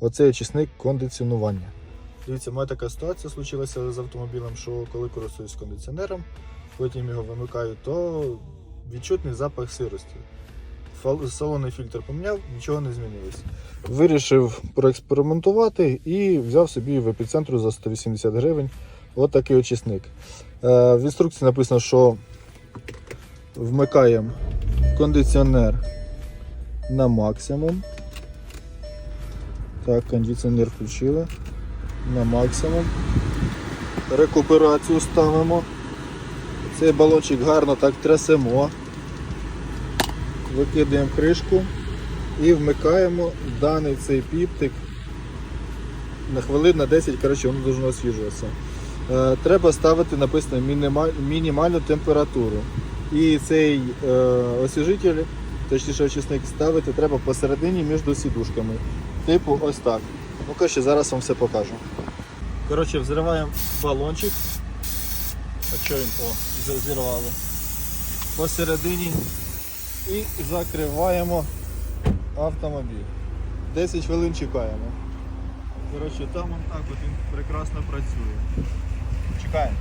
оцей очисник кондиціонування. Дивіться, мене така ситуація случилася з автомобілем, що коли користуюсь кондиціонером, потім його вимикаю, то відчутний запах сирості. Салонний фільтр поміняв, нічого не змінилось. Вирішив проекспериментувати і взяв собі в епіцентру за 180 гривень от такий очисник. Е, В інструкції написано, що вмикаємо кондиціонер на максимум. Так, кондиціонер включили на максимум. Рекуперацію ставимо. Цей балончик гарно так трясемо. Викидаємо кришку і вмикаємо даний цей піптик на хвилин на 10, коротше, воно должно освіжуватися. Е, треба ставити написано мініма- мінімальну температуру. І цей е, освіжитель, точніше очисник, ставити треба посередині між сідушками. Типу ось так. Ну коротше, зараз вам все покажу. Коротше, взриваємо балончик. А що він? О, з- зірвали. Посередині і закриваємо автомобіль. 10 хвилин чекаємо. Коротше, там он так от він прекрасно працює. Чекаємо.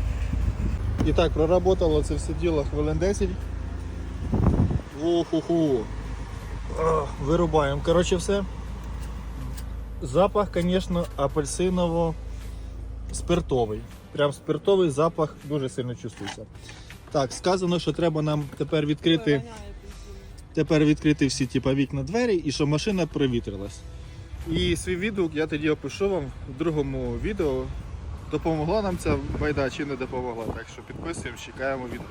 І так, проработало це все діло хвилин 10. Уху-ху. Ах, Вирубаємо. Коротше, все. Запах, звісно, апельсиново-спиртовий. Прям спиртовий запах дуже сильно чувствується. Так, сказано, що треба нам тепер відкрити, тепер відкрити всі типа, вікна двері і щоб машина провітрилась. І свій відгук я тоді опишу вам в другому відео. Допомогла нам ця байда чи не допомогла. Так що підписуємо, чекаємо відео.